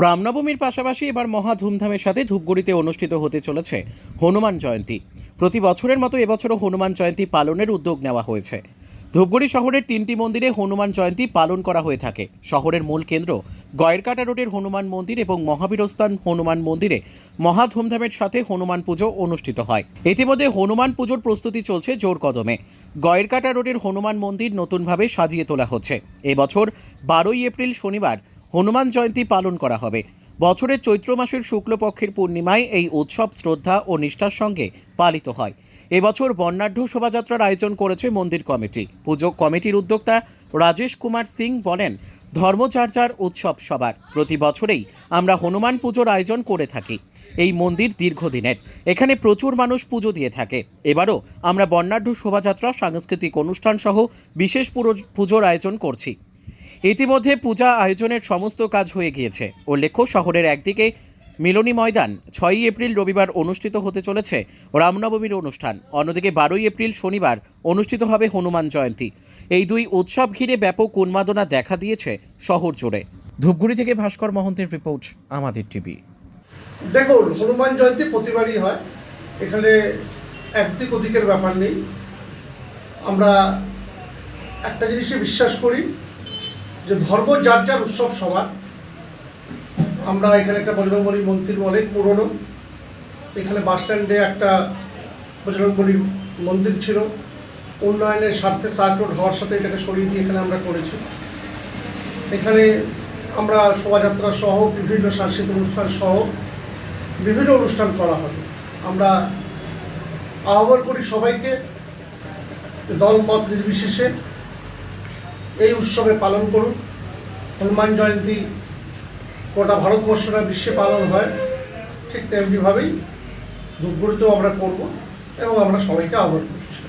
রামনবমীর পাশাপাশি এবার মহা ধুমধামের সাথে ধূপগুড়িতে অনুষ্ঠিত হতে চলেছে হনুমান জয়ন্তী। প্রতি বছরের মতো এবছরও হনুমান জয়ন্তী পালনের উদ্যোগ নেওয়া হয়েছে। ধূপগুড়ি শহরের তিনটি মন্দিরে হনুমান জয়ন্তী পালন করা হয়ে থাকে। শহরের মূল কেন্দ্র গয়েরকাটা রোডের হনুমান মন্দির এবং মহাবীরস্থান হনুমান মন্দিরে মহা ধুমধামের সাথে হনুমান পুজো অনুষ্ঠিত হয়। ইতিমধ্যে হনুমান পুজোর প্রস্তুতি চলছে জোর কদমে। গয়েরকাটা রোডের হনুমান মন্দির নতুনভাবে সাজিয়ে তোলা হচ্ছে। এবছর বারোই এপ্রিল শনিবার হনুমান জয়ন্তী পালন করা হবে। বছরের চৈত্র মাসের শুক্লপক্ষের পূর্ণিমায় এই উৎসব শ্রদ্ধা ও নিষ্ঠার সঙ্গে পালিত হয়। এবছর বর্ণাঢ্য শোভাযাত্রার আয়োজন করেছে মন্দির কমিটি। পুজো কমিটির উদ্যোক্তা রাজেশ কুমার সিং বলেন ধর্মচার্যার উৎসব সবার। প্রতি বছরেই আমরা হনুমান পুজোর আয়োজন করে থাকি। এই মন্দির দীর্ঘদিনের। এখানে প্রচুর মানুষ পুজো দিয়ে থাকে। এবারও আমরা বর্ণাঢ্য শোভাযাত্রা, সাংস্কৃতিক অনুষ্ঠান সহ বিশেষ পুজোর আয়োজন করছি। ইতিমধ্যে পূজা আয়োজনের সমস্ত কাজ হয়ে গিয়েছে। উল্লেখ্য শহরের একদিকে মিলনী ময়দান ছয়ই এপ্রিল রবিবার অনুষ্ঠিত হতে চলেছে রামনবমীর অনুষ্ঠান। অন্যদিকে বারোই এপ্রিল শনিবার অনুষ্ঠিত হবে হনুমান জয়ন্তী। এই দুই উৎসব ঘিরে ব্যাপক উন্মাদনা দেখা দিয়েছে শহর জুড়ে। ধূপগুড়ি থেকে ভাস্কর মহন্তের রিপোর্ট আমাদের টিভি। দেখুন হনুমান জয়ন্তী প্রতিবারই হয়। এখানে একদিক ওদিকের ব্যাপার নেই। আমরা একটা জিনিসে বিশ্বাস করি যে ধর্ম যার যার উৎসব সবার। আমরা এখানে একটা বজরংবলী মন্দির অনেক পুরনো। এখানে বাস স্ট্যান্ডে একটা বজরংবলী মন্দির ছিল। উন্নয়নের স্বার্থে সার্ক হওয়ার সাথে এটাকে সরিয়ে দিয়ে এখানে আমরা করেছি। এখানে আমরা শোভাযাত্রা সহ, বিভিন্ন সাংস্কৃতিক অনুষ্ঠান সহ, বিভিন্ন অনুষ্ঠান করা হবে। আমরা আহ্বান করি সবাইকে দল মত নির্বিশেষে এই উৎসবে পালন করুন। হনুমান জয়ন্তী গোটা ভারতবর্ষটা বিশ্বে পালন হয়। ঠিক তেমনিভাবেই ধূপগুড়িতেও আমরা করব এবং আমরা সবাইকে আহ্বান করছি।